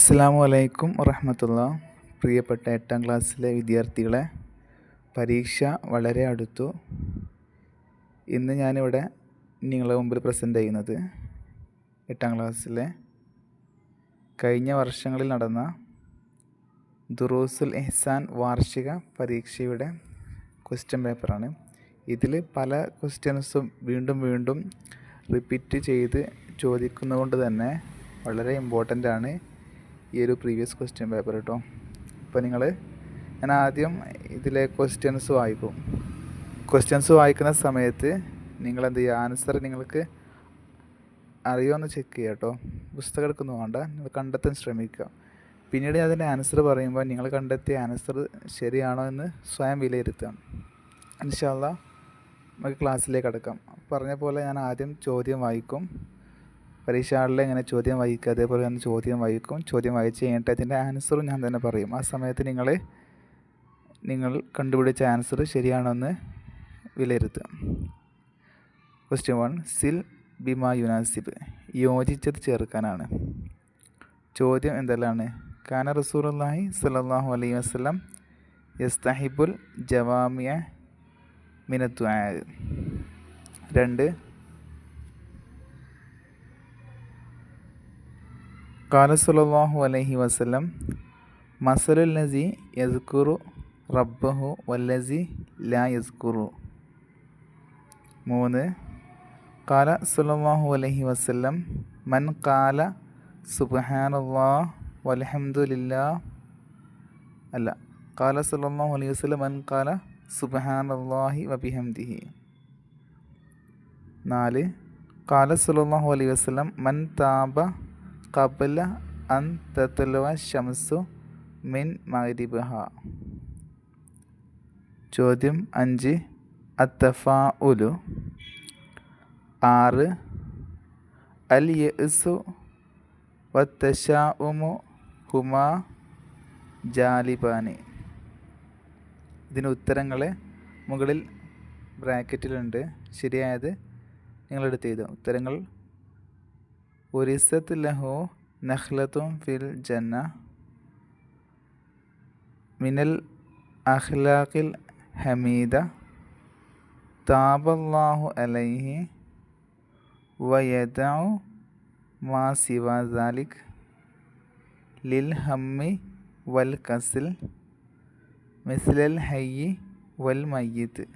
അസ്സാം വലൈക്കും വറഹമത്തുള്ള. പ്രിയപ്പെട്ട എട്ടാം ക്ലാസ്സിലെ വിദ്യാർത്ഥികളെ പരീക്ഷ വളരെ അടുത്തു. ഇന്ന് ഞാനിവിടെ നിങ്ങളുടെ മുമ്പിൽ പ്രസന്റ് ചെയ്യുന്നത് എട്ടാം ക്ലാസ്സിലെ കഴിഞ്ഞ വർഷങ്ങളിൽ നടന്ന ദുറൂസുൽ എഹ്സാൻ വാർഷിക പരീക്ഷയുടെ ക്വസ്റ്റ്യൻ പേപ്പറാണ്. ഇതിൽ പല ക്വസ്റ്റ്യൻസും വീണ്ടും വീണ്ടും റിപ്പീറ്റ് ചെയ്ത് ചോദിക്കുന്നതുകൊണ്ട് തന്നെ വളരെ ഇമ്പോർട്ടന്റ് ആണ്. ഈ ഒരു പ്രീവിയസ് ക്വസ്റ്റ്യൻ പേപ്പർ കേട്ടോ അപ്പോൾ നിങ്ങൾ ഞാൻ ആദ്യം ഇതിലെ ക്വസ്റ്റ്യൻസ് വായിക്കും. ക്വസ്റ്റ്യൻസ് വായിക്കുന്ന സമയത്ത് നിങ്ങൾ എന്ത് ചെയ്യുക ആൻസർ നിങ്ങൾക്ക് അറിയോ എന്ന് ചെക്ക് ചെയ്യുക കേട്ടോ പുസ്തകം എടുക്കുന്നു വേണ്ട. നിങ്ങൾ കണ്ടെത്താൻ ശ്രമിക്കുക. പിന്നീട് അതിന്റെ ആൻസർ പറയുമ്പോൾ നിങ്ങൾ കണ്ടെത്തിയ ആൻസർ ശരിയാണോ എന്ന് സ്വയം വിലയിരുത്തുക. ഇൻഷാല്ല നമുക്ക് ക്ലാസ്സിലേക്ക് അടക്കാം പറഞ്ഞ പോലെ ഞാൻ ആദ്യം ചോദ്യം വായിക്കും. പരീക്ഷ ഹാളിൽ ഇങ്ങനെ ചോദ്യം വായിക്കുക അതേപോലെ തന്നെ ചോദ്യം വായിക്കും ചോദ്യം വായിച്ച് കഴിഞ്ഞിട്ട് അതിന്റെ ആൻസറും ഞാൻ തന്നെ പറയും. ആ സമയത്ത് നിങ്ങൾ നിങ്ങൾ കണ്ടുപിടിച്ച ആൻസർ ശരിയാണെന്ന് വിലയിരുത്തുക. ക്വസ്റ്റ്യൻ വൺ സിൽ ബിമ യുനാസിബ് യോജിച്ചത് ചേർക്കാനാണ്. ചോദ്യം എന്തെല്ലാണ് കാന റസൂലുള്ളാഹി സ്വല്ലല്ലാഹു അലൈഹി വസല്ലം യസ്തഹിബുൽ ജവാമിയ മിനദ്വാ രണ്ട്. കാല സല്ലല്ലാഹു അലഹി വസ്ലം മസലുൽ നസി യസ്കുറു റബ്ബഹു വല്ലസി ലാ യസ്കുറു മൂന്ന്. കാല സല്ലല്ലാഹു അലഹി വസ്ലം മൻ കാല സുബ്ഹാനല്ലാഹ് വൽഹംദുലില്ലാ അല്ല കാല സല്ലല്ലാഹു അലൈഹി വസ്ലം മൻ കാല സുബ്ഹാനല്ലാഹി വബിഹംദിഹി നാല്. കാല സല്ലല്ലാഹു അലൈഹി വസ്ലം മൻ താബ കബല അൻ തത്തുലുവ ഷംസു മിൻ മഗരിബഹ. ചോദ്യം അഞ്ച്. അത്തഫാ ഉലു ആറ്. അൽ യസു വത്തഷാഉമു ഹുമാ ജാലിബാനി. ഇതിന് ഉത്തരങ്ങൾ മുകളിൽ ബ്രാക്കറ്റിലുണ്ട്. ശരിയായത് നിങ്ങളെടുത്ത് ചെയ്തു ഉത്തരങ്ങൾ ഒരിസത്ത് ലഹു നഖ്ലത്തും ഫിൽ ജന്ന മിനൽ അഖ്ലാഖിൽ ഹമീദ താബല്ലാഹു അലൈഹി വയദഉ മാ സിവ സാലിക് ലിൽ ഹമ്മി വൽ കസിൽ മിസ്ലൽ ഹയ്യി വൽ മയ്യത്ത്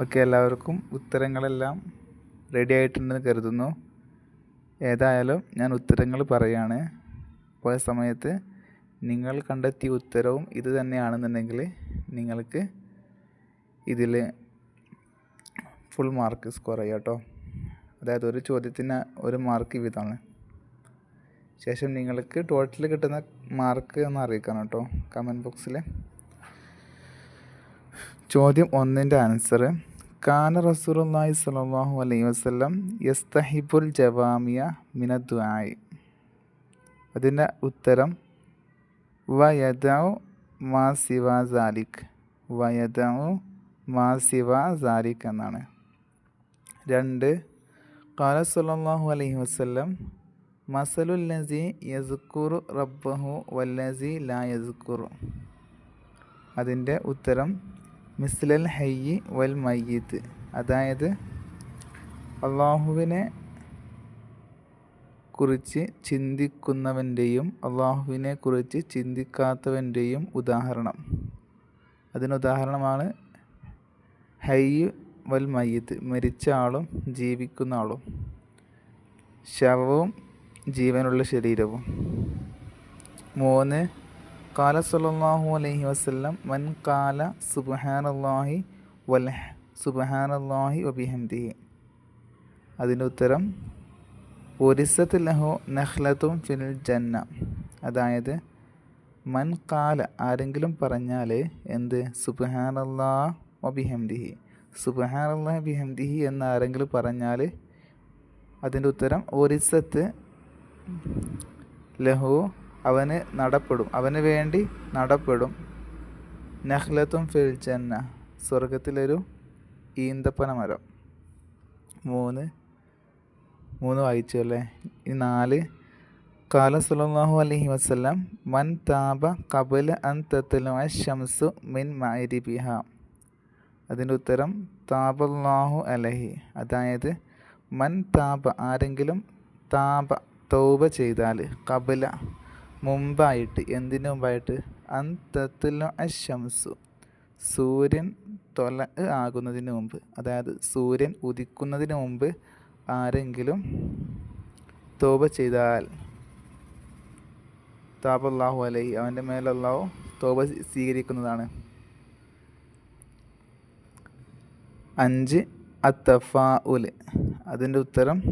ഓക്കെ എല്ലാവർക്കും ഉത്തരങ്ങളെല്ലാം റെഡി ആയിട്ടുണ്ടെന്ന് കരുതുന്നു. ഏതായാലും ഞാൻ ഉത്തരങ്ങൾ പറയുകയാണ് പോയ സമയത്ത് നിങ്ങൾ കണ്ടെത്തിയ ഉത്തരവും ഇത് തന്നെയാണെന്നുണ്ടെങ്കിൽ നിങ്ങൾക്ക് ഇതിൽ ഫുൾ മാർക്ക് സ്കോർ ചെയ്യാം കേട്ടോ. അതായത് ഒരു ചോദ്യത്തിന് ഒരു മാർക്ക് വീതമാണ്. ശേഷം നിങ്ങൾക്ക് ടോട്ടൽ കിട്ടുന്ന മാർക്ക് ഒന്ന് അറിയിക്കണം കേട്ടോ കമന്റ് ബോക്സിൽ ചോദ്യം ഒന്നിന്റെ ആൻസർ കാന റസൂലുള്ളാഹി സ്വല്ലല്ലാഹു അലൈഹി വസല്ലം യസ്തഹിബുൽ ജവാമിയ മിനദ്ദുആയി അതിന്റെ ഉത്തരം വയദൗ മാ സിവ സാലിഖ് വയദൗ മാ സിവ സാലിഖ് എന്നാണ്. രണ്ട് കാല സലാഹു അലൈഹി വസ്ലം മസലുൽ നസി യസ്കുറു റബ്ബഹു വല്ലസി ലാ യസുക്കുറു അതിന്റെ ഉത്തരം മിസ്ലൽ ഹയ്യി വൽ മയ്യത്ത് അതായത് അള്ളാഹുവിനെ കുറിച്ച് ചിന്തിക്കുന്നവന്റെയും അള്ളാഹുവിനെ കുറിച്ച് ചിന്തിക്കാത്തവന്റെയും ഉദാഹരണം. അതിനുദാഹരണമാണ് ഹയ്യ് വൽ മയ്യത്ത് മരിച്ച ആളും ജീവിക്കുന്ന ആളും. ശവവും ജീവനുള്ള ശരീരവും. മൂന്ന് കാല സല്ലല്ലാഹു അലൈഹി വസല്ലം മൻ കാല സുബ്ഹാനല്ലാഹി വൽ സുബ്ഹാനല്ലാഹി വബിഹംദിഹി അതിന്റെ ഉത്തരം ഒരിസത്ത് ലഹു നഹ്ലത്തും ഫിൽ ജന്ന അതായത് മൻ കാല ആരെങ്കിലും പറഞ്ഞാൽ എന്ത്? സുബ്ഹാനല്ലാ വബിഹംദിഹി. സുബ്ഹാനല്ലാഹി ബിഹംദിഹി എന്ന് ആരെങ്കിലും പറഞ്ഞാൽ അതിന്റെ ഉത്തരം ഒരിസത്ത് ലഹു അവന് നടപ്പെടും. അവന് വേണ്ടി നടപ്പെടും. നഹ്ലത്തും ഫിൽ ജന്ന. സ്വർഗത്തിലൊരു ഈന്തപ്പന മരം മൂന്ന് മൂന്ന് വായിച്ചു അല്ലേ ഈ നാല്. കാല സല്ലല്ലാഹു അലഹി വസല്ലം മൻ താപ കബല അൻ തത്ലുഅ ശംസു മിൻ മഅരിബിഹ അതിന്റെ ഉത്തരം താബല്ലാഹു അലഹി. അതായത് മൻ താപ ആരെങ്കിലും താപ തൗബ ചെയ്താൽ കബല മുമ്പായിട്ട് എന്തിനു മുമ്പായിട്ട്? അന്തത്തിലോ അശംസു. സൂര്യൻ തൊല ആകുന്നതിന് മുമ്പ്. അതായത് സൂര്യൻ ഉദിക്കുന്നതിന് മുമ്പ് ആരെങ്കിലും തോപ ചെയ്താൽ താപല്ലാഹു അലൈ അവന്റെ മേലല്ലാഹു തോപ സ്വീകരിക്കുന്നതാണ്. അഞ്ച് അത്തഫാ ഉൽ അതിന്റെ ഉത്തരം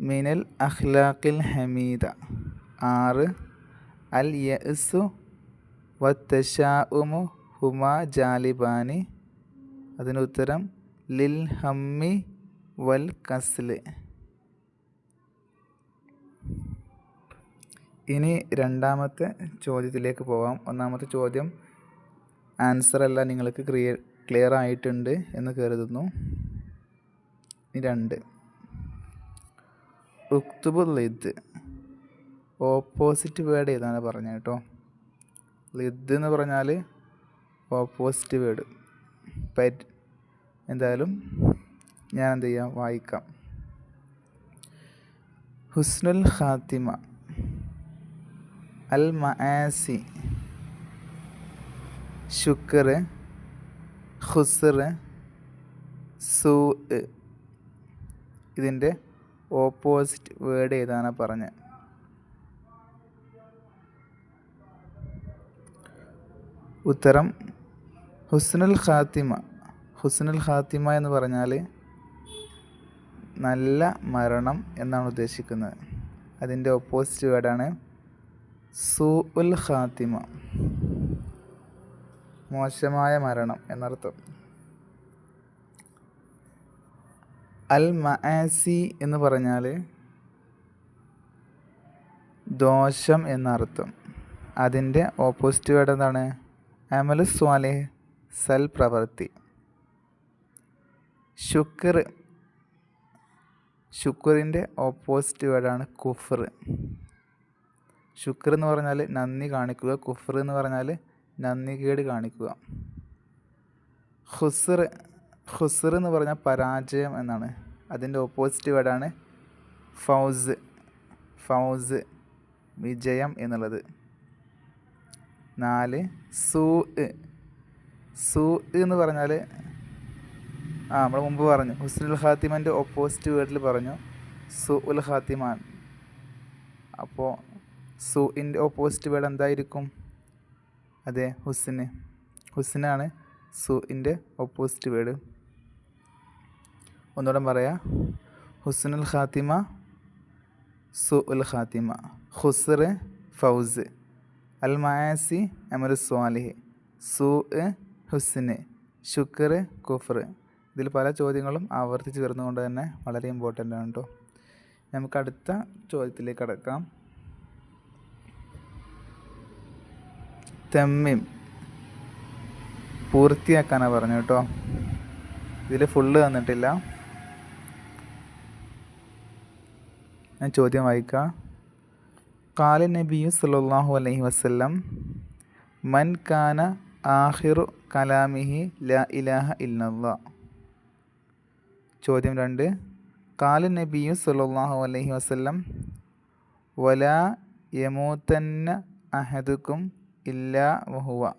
മിനൽ അഖ്ലാഖിൽ ഹമീദ. ആറ്. അൽ യഅ്സു വത്തശാഉമു ഹുമാ ജാലിബാനി. അതിനുത്തരം ലിൽ ഹമ്മി വൽ കസ്ല്. ഇനി രണ്ടാമത്തെ ചോദ്യത്തിലേക്ക് പോകാം ഒന്നാമത്തെ ചോദ്യം ആൻസർ എല്ലാം നിങ്ങൾക്ക് ക്ലിയർ ക്ലിയർ ആയിട്ടുണ്ട് എന്ന് കരുതുന്നു. രണ്ട്. ഉക്തുബുൽ ലിദ്. ഓപ്പോസിറ്റ് വേർഡ് ഏതാണ് പറഞ്ഞത് കേട്ടോ? ലിദ് എന്ന് പറഞ്ഞാൽ ഓപ്പോസിറ്റ് വേർഡ് പെറ്റ് എന്തായാലും ഞാൻ എന്ത് ചെയ്യാം? വായിക്കാം. ഹുസ്നുൽ ഖാത്തിമ. അൽ മആസി. ശുക്ർ. ഖുസ്ർ. സൂ. ഇതിന്റെ ഓപ്പോസിറ്റ് വേർഡ് ഏതാണ് പറഞ്ഞത്? ഉത്തരം ഹുസ്നുൽ ഖാത്തിമ. ഹുസ്നുൽ ഖാത്തിമ എന്ന് പറഞ്ഞാൽ നല്ല മരണം എന്നാണ് ഉദ്ദേശിക്കുന്നത്. അതിന്റെ ഓപ്പോസിറ്റ് വേർഡാണ് സൂ ഉൽ ഖാത്തിമ. മോശമായ മരണം എന്നർത്ഥം. അൽ മഅസി എന്ന് പറഞ്ഞാൽ ദോഷം എന്നർത്ഥം. അതിന്റെ ഓപ്പോസിറ്റ് വേർഡ് എന്താണ്? അമൽ സ്വാലേഹ് സൽ പ്രവൃത്തി ശുക്ർ ശുക്രിന്റെ ഓപ്പോസിറ്റ് വേർഡാണ് കുഫർ. ശുക്ർ എന്ന് പറഞ്ഞാൽ നന്ദി കാണിക്കുക കുഫർ എന്ന് പറഞ്ഞാൽ നന്ദി കേട് കാണിക്കുക. ഹുസർ ഹുസർ എന്ന് പറഞ്ഞാൽ പരാജയം എന്നാണ്. അതിന്റെ ഓപ്പോസിറ്റ് വേർഡാണ് ഫൗസ് ഫൗസ് വിജയം എന്നുള്ളത്. നാല് സൂ സൂ എന്ന് പറഞ്ഞാൽ ആ നമ്മൾ മുമ്പ് പറഞ്ഞു. ഹുസ്നുൽ ഹാത്തിമന്റെ ഓപ്പോസിറ്റ് വേർഡിൽ പറഞ്ഞു സു ഉൽ ഹാത്തിമാൻ അപ്പോൾ സുഇന്റെ ഓപ്പോസിറ്റ് വേർഡ് എന്തായിരിക്കും? അതെ ഹുസിന്. ഹുസിനാണ് സുഇന്റെ ഓപ്പോസിറ്റ് വേർഡ് ഒന്നുകൂടെ പറയാ. ഹുസ്നുൽ ഹാത്തിമ സു ഉൽ ഹാത്തിമ ഹുസർ ഫൗസ്. അൽ മയാസി അമർ സ്വാലിഹ് സു ഹുസ്സിന് ഷുക്കർ കുഫർ. ഇതിൽ പല ചോദ്യങ്ങളും ആവർത്തിച്ച് വരുന്നതുകൊണ്ട് തന്നെ വളരെ ഇമ്പോർട്ടന്റ് ആണ് കേട്ടോ നമുക്ക് അടുത്ത ചോദ്യത്തിലേക്ക് കടക്കാം. തെമ്മിം പൂർത്തിയാക്കാനാണ് പറഞ്ഞു കേട്ടോ ഇതിൽ ഫുള്ള് തന്നിട്ടില്ല. ഞാൻ ചോദ്യം വായിക്കാം. കാല നബിയു സല്ലാഹു അലൈഹി വസല്ലം മൻ കാന ആഹിറു കലാമിഹി ല ഇലാഹ ഇല്ലല്ലാ ചോദ്യം രണ്ട്. കാല നബിയു സല്ലാഹു അലൈഹി വസ്ലം വല യമൂത്തന്ന അഹദുക്കും ഇല്ലാ വഹുവ.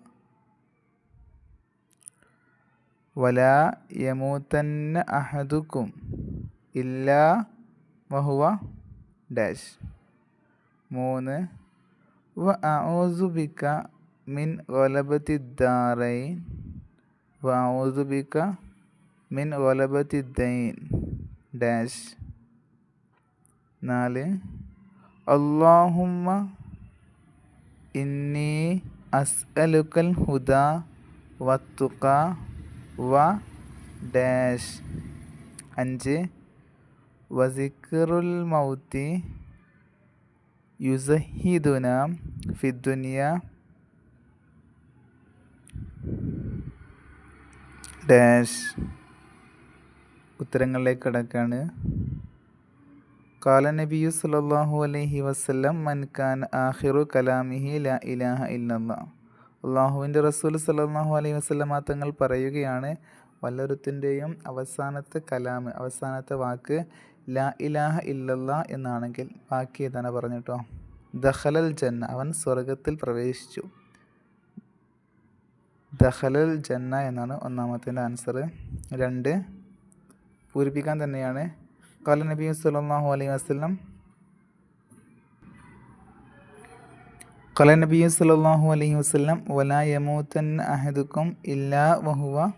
വല യമൂത്തന്ന അഹദുക്കും ഇല്ലാ വഹുവ? ഡാഷ്. മൂന്ന്. വ ഔസുബിക്ക ബിക മിൻ ഒലബത്തിദ്ദാറൈൻ ദാറൈൻ വ ഔസുബിക്ക ബിക മിൻ ഒലബത്തിദ്ദൈൻ ദൈൻ ഡാഷ് നാല്. അള്ളാഹുമ്മ ഇന്നി അസ്അലുക്കൽ ഹുദ വത്തുക വ ഡാഷ് അഞ്ച്. വസിക്കറുൽ മൗത്തി യുസഹിദുന ഫിദ്ദുനിയ ഡാഷ്. ഉത്തരങ്ങളിലേക്ക് കിടക്കാണ്. കാല നബിയു സല്ലല്ലാഹു അലൈഹി വസ്ലം മൻഖാൻ ആഹിറു കലാമിഹി ലാ ഇലാഹ ഇല്ലല്ലാ അള്ളാഹുവിന്റെ റസൂൽ സല്ലല്ലാഹു അലൈഹി വസല്ലമ തങ്ങൾ പറയുകയാണ് വല്ലൊരുത്തിന്റെയും അവസാനത്തെ കലാമ് അവസാനത്തെ വാക്ക് ലാ ഇലാഹ ഇല്ലല്ല എന്നാണെങ്കിൽ ബാക്കി ഏതാണ് പറഞ്ഞിട്ടോ? ദഹലൽ ജന്ന അവൻ സ്വർഗത്തിൽ പ്രവേശിച്ചു. ദഹലൽ ജന്ന എന്നാണ് ഒന്നാമത്തിന്റെ ആൻസർ രണ്ട് പൂരിപ്പിക്കാൻ തന്നെയാണ്. കാല നബി സല്ലല്ലാഹു അലൈഹി വസ്ലം കല നബി സല്ലല്ലാഹു അലൈഹി വസ്ലം വലാ യമൂതൻ അഹദുക്കും ഇല്ലാ വഹുവ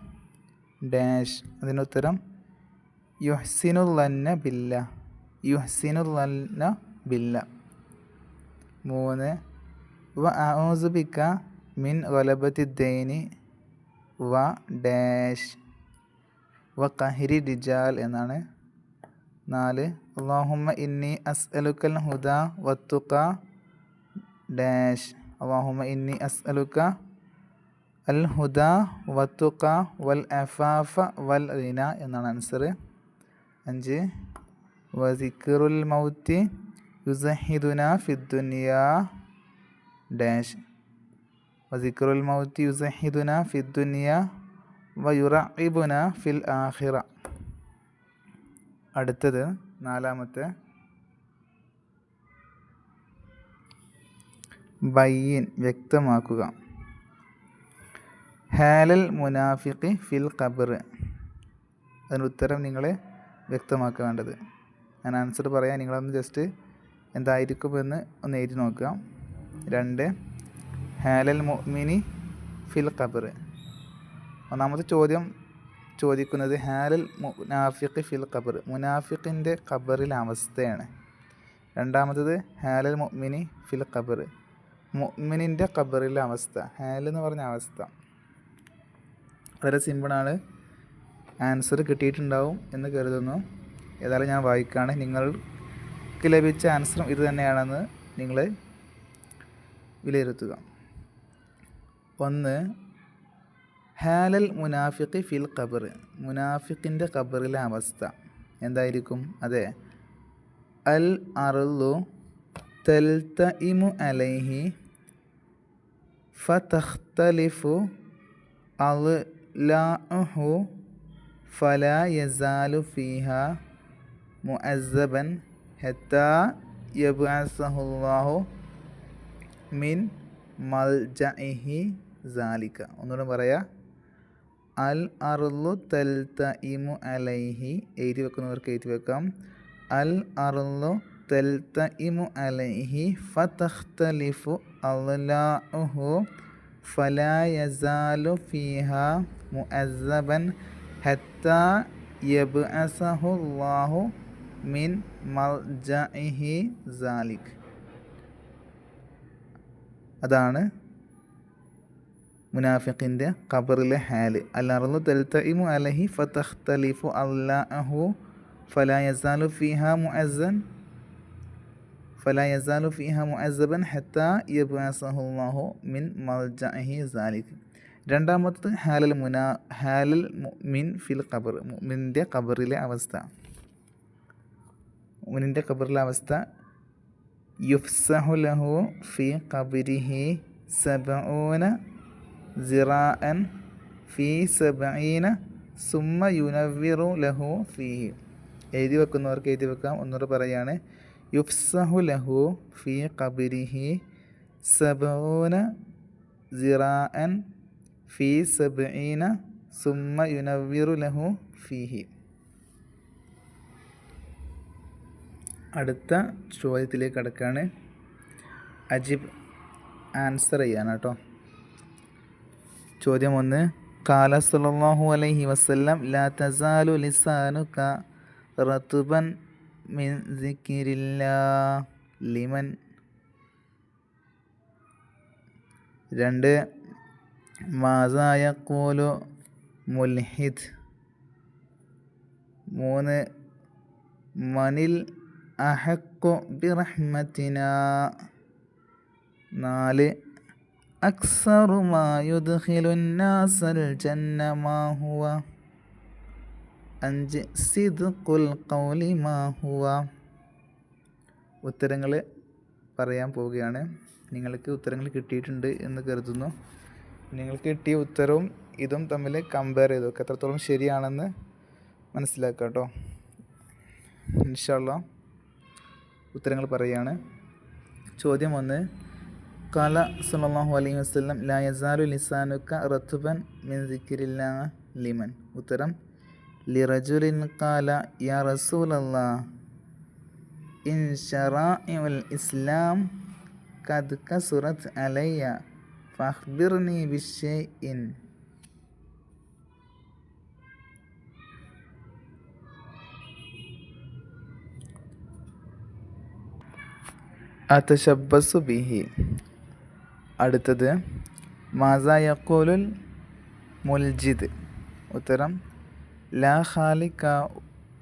ഡാഷ്. അതിനുത്തരം യുഹ്സിനുല്ലന്ന ബില്ല. യുഹ്സിനുല്ലന്ന ബില്ല. മൂന്ന്. വ ഔസുബിക്ക മിൻ ഗലബത്തി ദൈനി വ ഡാഷ്. വ കഹിരി ഡിജാൽ എന്നാണ്. നാല്. അള്ളാഹുമ്മ ഇന്നി അസ് അലുക്കൽ ഹുദ വത്തുക്ക ഡാഷ്. അള്ളാഹുമ്മ ഇന്നി അസ് അലുക്ക അൽ ഹുദ വത്തുക്ക വൽ അഫാഫ വൽ റിന എന്നാണ് ആൻസർ അഞ്ച്. വസിക്കറുൽ മൗത്തി യുസഹിദുന ഫിദ്ദുനിയ ഡാഷ്. വസിക്കറുൽ മൗത്തി യുസഹിദുന ഫിദ്ദുനിയ വയുറഇബുന ഫിൽ ആഹിറ അടുത്തത് നാലാമത്തെ. ബയ്യൻ വ്യക്തമാക്കുക. ഹാലൽ മുനാഫിഖി ഫിൽ ഖബർ അതിന് ഉത്തരം നിങ്ങൾ വ്യക്തമാക്കേണ്ടത്. ഞാൻ ആൻസർ പറയാം. നിങ്ങളൊന്ന് ജസ്റ്റ് എന്തായിരിക്കും എന്ന് ഒന്ന് എഴുതി നോക്കുക. രണ്ട് ഹാലൽ മുഅ്മിനി ഫിൽ ഖബർ ഒന്നാമത്തെ ചോദ്യം ചോദിക്കുന്നത് ഹാലൽ മുനാഫിഖ് ഫിൽ ഖബർ മുനാഫിഖിന്റെ ഖബറിലെ അവസ്ഥയാണ്. രണ്ടാമത്തത് ഹാലൽ മുഅ്മിനി ഫിൽ ഖബർ മുഅ്മിനിന്റെ ഖബറിലെ അവസ്ഥ. ഹാൽ എന്ന് പറഞ്ഞ അവസ്ഥ. വളരെ സിമ്പിളാണ് ആൻസർ കിട്ടിയിട്ടുണ്ടാവും എന്ന് കരുതുന്നു. ഏതായാലും ഞാൻ വായിക്കുകയാണ്. നിങ്ങൾക്ക് ലഭിച്ച ആൻസറും ഇത് തന്നെയാണെന്ന് നിങ്ങൾ വിലയിരുത്തുക. ഒന്ന് ഹാലൽ മുനാഫിഖ് ഫിൽ ഖബർ. മുനാഫിഖിന്റെ ഖബറിലെ അവസ്ഥ എന്തായിരിക്കും? അതെ. അൽ അറുലു തൽതഇമു അലൈഹി ഫതഖ്തലിഫു അളലാഹു ഫലാ യസാലു ഫീഹ മുഅസ്സബൻ ഹത്താ യബ്അസഹുല്ലാഹു മിൻ മൽജഇഹി സാലിക്ക ഒന്നുകൂടെ പറയാം. അൽ അറുലു തൽതഇമു അലൈഹി. എഴുതി വെക്കുന്നവർക്ക് എഴുതി വെക്കാം. അൽ അറുലു തൽതഇമു അലൈഹി ഫതഖ്തലിഫു അളലാഹു ഫലാ യസാലു ഫീഹ മുഅസ്സബൻ ഹത്താ യബ്അസഹുല്ലാഹു മിൻ മൽജഇഹി സാലിക് അതാണ് മുനാഫിഖിൻ്റെ ഖബറിലെ ഹാല് അല്ലറു തൽത്തഇമു അലഹി ഫതഖ്തലിഫു അല്ലാഹു ഫലാ യസാലു ഫീഹ മുഅസ്സൻ ഫലാ യസാലു ഫീഹ മുഅസ്സബൻ ഹത്താ യബ്അസഹുല്ലാഹു മിൻ മൽജഇഹി സാലിക് രണ്ടാമത്തത് ഹാലൽ മുന ഹാലൽ മുഅ്മിൻ ഫിൽ ഖബർ മുമിന്റെ ഖബറിലെ അവസ്ഥ. മുനിന്റെ ഖബറിലെ അവസ്ഥ യുഫ്സഹു ലഹു ഫി ഖബരിഹി സബഊന സിറാഅൻ ഫി സബഈന സുമ്മ യുനവിറു ലഹു ഫീഹി. എഴുതി വെക്കുന്നവർക്ക് എഴുതി വെക്കാം. ഒന്നുകൂടെ പറയുകയാണ് യുഫ്സഹു ലഹു ഫി ഖബരിഹി സബഊന സിറാഅൻ ഫി സബീന സുമ്മ യുനവ്വിറു ലഹു ഫീഹി. അടുത്ത ചോദ്യത്തിലേക്ക് അടക്കാണ് അജിബ് ആൻസർ ചെയ്യാൻ കേട്ടോ ചോദ്യം ഒന്ന് കാല സുലാഹു അലൈഹി വസല്ലം ലാ തസാലു ലിസാനുക റത്തുബൻ മിൻ സിക്കിരില്ലാ ലിമൻ. രണ്ട് മാസാ യഖൂലു മുൽഹിദ്. മൂന്ന് മനിൽ അഹക്കു ബിറഹ്മത്തിന. നാല് അക്സറുമായുദ്ഖിലുന്നാസൽ ജന്നമാഹുവ അഞ്ച് സിദ്ഖുൽ ഖൗലി മാഹുവ ഉത്തരങ്ങൾ പറയാൻ പോവുകയാണ്. നിങ്ങൾക്ക് ഉത്തരങ്ങൾ കിട്ടിയിട്ടുണ്ട് എന്ന് കരുതുന്നു. നിങ്ങൾക്ക് കിട്ടിയ ഉത്തരവും ഇതും തമ്മിൽ കമ്പയർ ചെയ്ത്. നോക്കുക എത്രത്തോളം ശരിയാണെന്ന് മനസ്സിലാക്കുക കേട്ടോ. ഇൻഷാല്ല ഉത്തരങ്ങൾ പറയുകയാണ് ചോദ്യം ഒന്ന് കാല സല്ലല്ലാഹു അലൈഹി വസ്ലം ലായസാലു ലിസാനുക്ക ലിസാനുക റത്തുബൻ മിൻ സിക്രില്ലാ ലിമൻ. ഉത്തരം ലിറജുലിൻ കാല യാ റസൂലല്ലാ ഇൻ ഷറാ ഇസ്ലാം ഖദ് സുറത്ത് അലയ്യ ഫഖ്ബിർനി ബിഷൈഇൻ അതശബ്ബസു ബിഹി അടുത്തത് മാസ യക്കൂലുൽ മുൽജിദ് ഉത്തരം ലാ ഖാലിക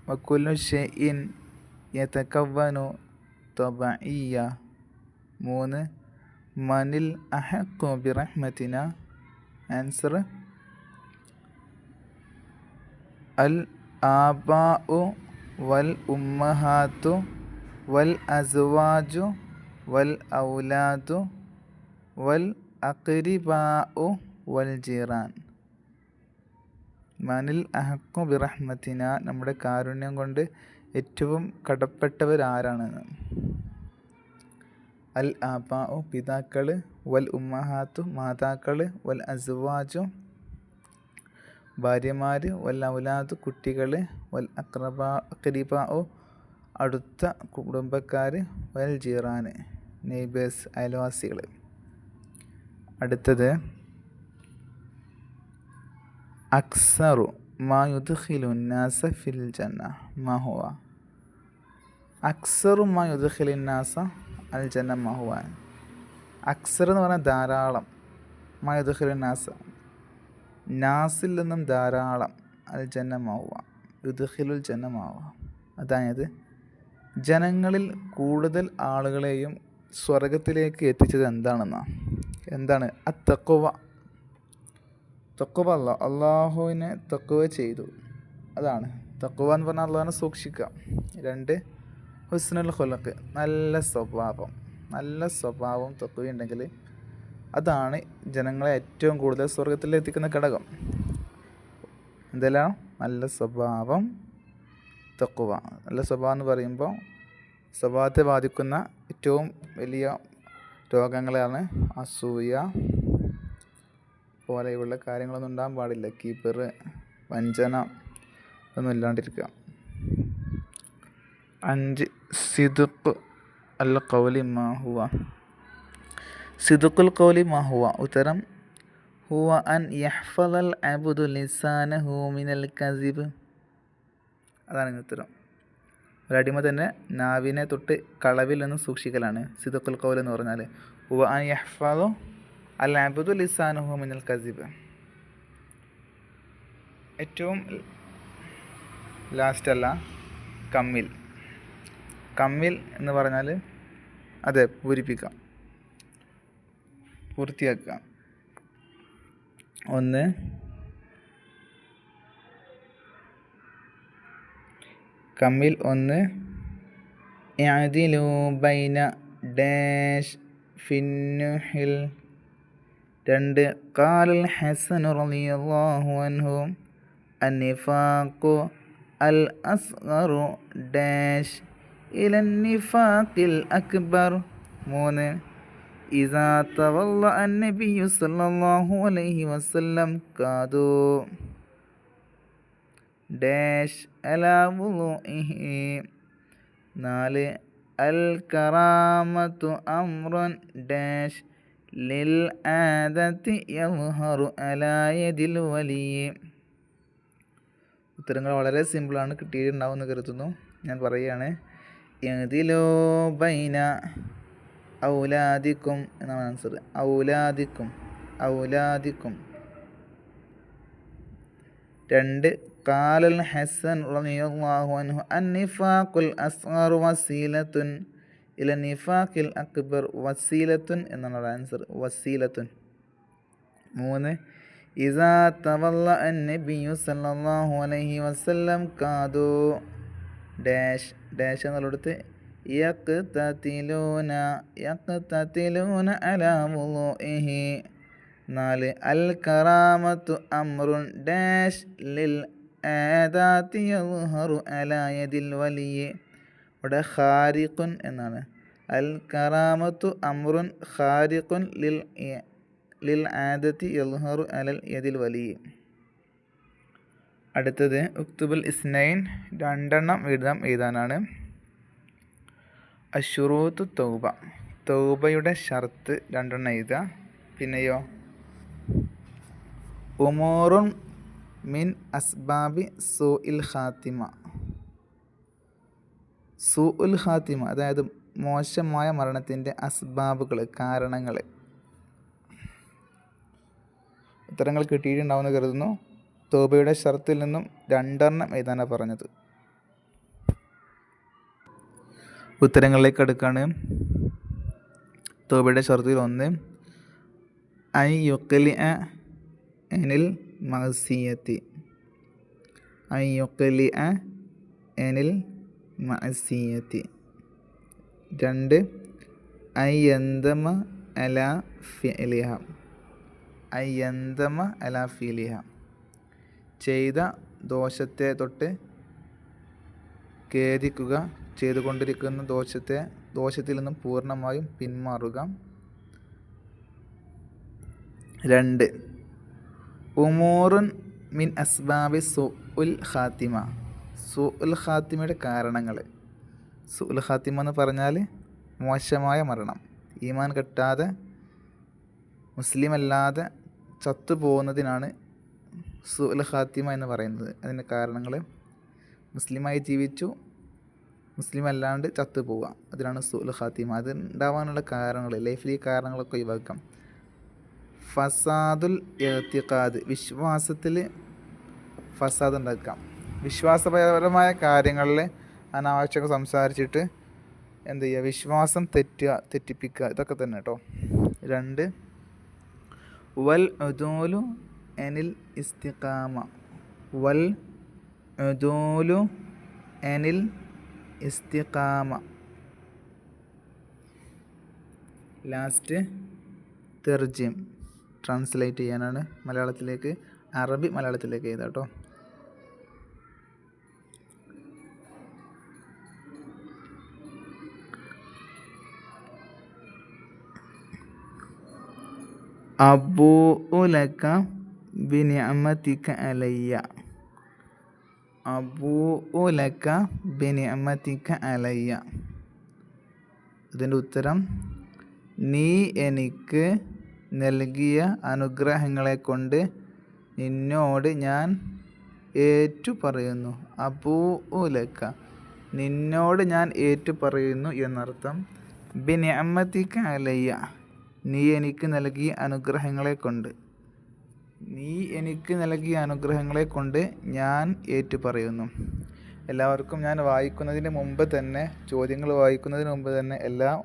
വക്കുല്ലു ഷെയ്ഇൻ യതകവ്വനു തൊബഇയ മൂന്ന് മനിൽ അഹക്കു ബിറഹ്മത്തിന ആൻസർ അൽ ആബാഉ വൽ ഉമ്മഹാത്തു വൽ അസുവാജു വൽ ഔലാദു വൽ അക്രിബാഉ വൽ ജീറാൻ. മനിൽ അഹക്കു ബിറഹ്മത്തിന നമ്മുടെ കാരുണ്യം കൊണ്ട് ഏറ്റവും കടപ്പെട്ടവരാരാണെന്ന് അൽ ആബാഉ പിതാക്കൾ വൽ ഉമ്മഹാത്തു മാതാക്കൾ വൽ അസ്വാജു ഭാര്യമാർ വൽ ഔലാദു കുട്ടികൾ വൽ അക്രബാ അക്രിബാഉ അടുത്ത കുടുംബക്കാർ വൽ ജീറാൻ നെയ്ബേഴ്സ് അയൽവാസികൾ അടുത്തത് അക്സറു മാ യുദ്ഖിലുന്നാസ ഫിൽ ജന്ന മഹുവ ഹുവ. അക്സറു മാ യുദ്ഖിലുന്നാസ അൽ ജന്ന മാ അക്സർ എന്ന് പറഞ്ഞാൽ ധാരാളം. മയദുഹുൽ നാസ. നാസിൽ നിന്നും ധാരാളം അൽ ജന്ന മാ ഹുവ ജന്ന മാ അതായത് ജനങ്ങളിൽ കൂടുതൽ ആളുകളെയും സ്വർഗത്തിലേക്ക് എത്തിച്ചത് എന്താണെന്നാ? എന്താണ്? ആ തക്കുവ തക്കുവ അല്ല അള്ളാഹുവിനെ തക്കുവ ചെയ്തു. അതാണ്. തക്കുവ എന്ന് പറഞ്ഞാൽ അള്ളാഹിനെ സൂക്ഷിക്കുക. രണ്ട് ഹുസ്നുൽ ഹുലക്ക് നല്ല സ്വഭാവം. നല്ല സ്വഭാവം തഖ്വ ഉണ്ടെങ്കിൽ അതാണ് ജനങ്ങളെ ഏറ്റവും കൂടുതൽ സ്വർഗത്തിൽ എത്തിക്കുന്ന ഘടകം. എന്തെല്ലാം? നല്ല സ്വഭാവം തക്കുവ നല്ല സ്വഭാവം എന്ന് പറയുമ്പോൾ സ്വഭാവത്തെ ബാധിക്കുന്ന ഏറ്റവും വലിയ രോഗങ്ങളാണ് അസൂയ. പോലെയുള്ള കാര്യങ്ങളൊന്നും ഉണ്ടാകാൻ പാടില്ല. കീപ്പർ വഞ്ചന ഒന്നും ഇല്ലാണ്ടിരിക്കുക. അഞ്ച് സിദുക്ക് അൽ കൗലി മാഹുവ സിദുക്കുൽ കൗലി മാഹുവ ഉത്തരം ഹുവ അൻ യഹ്ഫദൽ അബുദു ലിസാനഹു ഹൂമിനൽ കസിബ്. അതാണ് ഉത്തരം. ഒരടിമ തന്നെ നാവിനെ തൊട്ട് കളവിൽ നിന്ന് സൂക്ഷിക്കലാണ് സിദുക്കുൽ കൗൽ എന്ന് പറഞ്ഞാൽ ഹുവ അൻ യഹ്ഫദു അൽ അബുദു ലിസാന ഹൂമിനൽ കസിബ്. ഏറ്റവും ലാസ്റ്റല്ല കമ്മിൽ. കമ്മിൽ എന്ന് പറഞ്ഞാൽ അതെ പൂരിപ്പിക്കാം പൂർത്തിയാക്കാം ഒന്ന് കമ്മിൽ ഒന്ന് ബൈന ഡാഷ് ഫിന്നുഹിൽ രണ്ട് കാലൽ ഹസൻ റളിയല്ലാഹു അൻഹു അന്നിഫാഖു അൽ അസ്ഗറു ഡാഷ് അക്ബർ. മൂന്ന് തവല്ല സല്ലല്ലാഹു അലൈഹി വസല്ലം ഡാഷ് അൽ ഡാഷ് ലിൽ ഉത്തരങ്ങൾ വളരെ സിമ്പിളാണ് കിട്ടിയിട്ടുണ്ടാവുമെന്ന് കരുതുന്നു. ഞാൻ പറയുകയാണ് ഇതിലോ ബൈന ഔലാദിക്കും എന്നാണ് ആൻസർ ഔലാദിക്കും ഔലാദിക്കും. രണ്ട് കാലൽ ഹസൻ റളിയല്ലാഹു അന്നിഫാഖുൽ അസ്ഗർ വസീലത്തുൻ ഇല നിഫാഖിൽ അക്ബർ വസീലത്തുൻ എന്നാണ് ആൻസർ വസീലത്തുൻ. മൂന്ന് ഇസാ തവല്ല നബിയു സല്ലല്ലാഹു അലൈഹി വസല്ലം കാതു ഡാഷ് ഡാഷ് എന്നുള്ളിടത്ത് യക്തത്തിലൂന യക്തത്തിലൂന അലാ വുളൂഇഹി നാല് അൽ കറാമത്തു അമ്രുൻ ഡാഷ് ലിൽ ഏതാത്തിയുഹറു അലായതിൽ അലാ യദിൽ വലിയ. ഇവിടെ ഹാരിഖുൻ എന്നാണ്. അൽ കറാമത്തു അമ്രുൻ ഹാരിഖുൻ ലിൽ ലിൽ ആദത്തി യൽഹറു അലൽ യദിൽ വലിയ. അടുത്തത് ഉക്തുബുൽ ഇസ്നൈൻ രണ്ടെണ്ണം വീതം എഴുതാനാണ്. അഷുറൂത്ത് തൗബ. തൗബയുടെ ഷർത്ത് രണ്ടെണ്ണം എഴുതുക. പിന്നെയോ? ഉമോറുൻ മിൻ അസ്ബാബി സു ഇൽ ഖാത്തിമ. സു ഉൽ ഖാത്തിമ അതായത് മോശമായ മരണത്തിന്റെ അസ്ബാബുകൾ കാരണങ്ങൾ. ഉത്തരങ്ങൾ കിട്ടിയിട്ടുണ്ടാവുമെന്ന് കരുതുന്നു. തോബയുടെ ഷർത്തിൽ നിന്നും രണ്ടെണ്ണം എഴുതാനാണ് പറഞ്ഞത്. ഉത്തരങ്ങളിലേക്ക് എടുക്കാണ് തോബയുടെ ഷർത്തിൽ ഒന്ന്. ഐ യുക്കലി എനിൽ മഹസിയത്തി ഐ യുക്കലി എനിൽ മഹസിയത്തി രണ്ട്. ഐ എന്തമ അല ഫിലിഹ ഐ എന്തമ അല ഫിലിഹ ചെയ്ത ദോഷത്തെ തൊട്ട് ഖേദിക്കുക ചെയ്തുകൊണ്ടിരിക്കുന്ന ദോഷത്തെ ദോഷത്തിൽ നിന്നും പൂർണമായും പിന്മാറുക. രണ്ട്. ഉമൂറുൻ മിൻ അസ്ബാബി സു ഉൽ ഖാത്തിമ. സു ഉൽ ഖാത്തിമയുടെ കാരണങ്ങൾ. സു ഉൽ ഖാത്തിമ എന്ന് പറഞ്ഞാൽ മോശമായ മരണം. ഈമാൻ കെട്ടാതെ മുസ്ലിം അല്ലാതെ ചത്തുപോകുന്നതിനാണ് സു ഉൽ ഖാത്തിമ എന്ന് പറയുന്നത്. അതിന്റെ കാരണങ്ങൾ മുസ്ലിമായി ജീവിച്ചു മുസ്ലിം അല്ലാണ്ട് ചത്തു പോവുക അതിനാണ് സു ഉൽ ഖാത്തിമ. അത് ഉണ്ടാവാനുള്ള കാരണങ്ങൾ ലൈഫിൽ ഈ കാരണങ്ങളൊക്കെ ഒഴിവാക്കാം. ഫസാദുൽ എത്തിക്കാദ് വിശ്വാസത്തിൽ ഫസാദ് ഉണ്ടാക്കാം. വിശ്വാസപരമായ കാര്യങ്ങളിൽ അനാവശ്യമൊക്കെ സംസാരിച്ചിട്ട് എന്ത് ചെയ്യുക? വിശ്വാസം തെറ്റുക തെറ്റിപ്പിക്കുക. ഇതൊക്കെ തന്നെ കേട്ടോ. രണ്ട് വൽ ഉദൂലു എനിൽ ഇസ്തിഖാമ വൽ ഉദൂലു അനിൽ ഇസ്തിഖാമ. ലാസ്റ്റ് തെർജിം ട്രാൻസ്ലേറ്റ് ചെയ്യാനാണ് മലയാളത്തിലേക്ക് അറബി മലയാളത്തിലേക്ക് ചെയ്ത കേട്ടോ. അബൂലക ബിനിഅമതിക അലയ്യ അബൂലക ബിനിഅമതിക അലയ്യ ഇതിന്റെ ഉത്തരം നീ എനിക്ക് നൽകിയ അനുഗ്രഹങ്ങളെ കൊണ്ട് നിന്നോട് ഞാൻ ഏറ്റു പറയുന്നു അബൂലക്ക നിന്നോട് ഞാൻ ഏറ്റു പറയുന്നു എന്നർത്ഥം ബിനിഅമതിക അലയ്യ നീ എനിക്ക് നൽകിയ അനുഗ്രഹങ്ങളെ കൊണ്ട്. നീ എനിക്ക് നൽകിയ അനുഗ്രഹങ്ങളെ കൊണ്ട് ഞാൻ ഏറ്റു പറയുന്നു എല്ലാവർക്കും ഞാൻ വായിക്കുന്നതിന് മുമ്പ് തന്നെ ചോദ്യങ്ങൾ വായിക്കുന്നതിന് മുമ്പ് തന്നെ എല്ലാ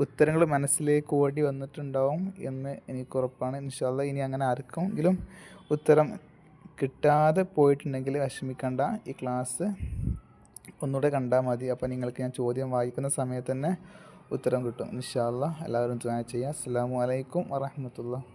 ഉത്തരങ്ങളും മനസ്സിലേക്ക് ഓടി വന്നിട്ടുണ്ടാവും എന്ന് എനിക്ക് ഉറപ്പാണ്. ഇൻഷാല്ല ഇനി അങ്ങനെ ആർക്കെങ്കിലും ഉത്തരം കിട്ടാതെ പോയിട്ടുണ്ടെങ്കിൽ വിഷമിക്കണ്ട. ഈ ക്ലാസ് ഒന്നുകൂടെ കണ്ടാൽ മതി. അപ്പോൾ നിങ്ങൾക്ക് ഞാൻ ചോദ്യം വായിക്കുന്ന സമയത്ത് തന്നെ ഉത്തരം കിട്ടും. ഇൻഷാല്ല എല്ലാവരും ചെയ്യാം അസ്സാം വലൈക്കും വറഹമത്തുള്ള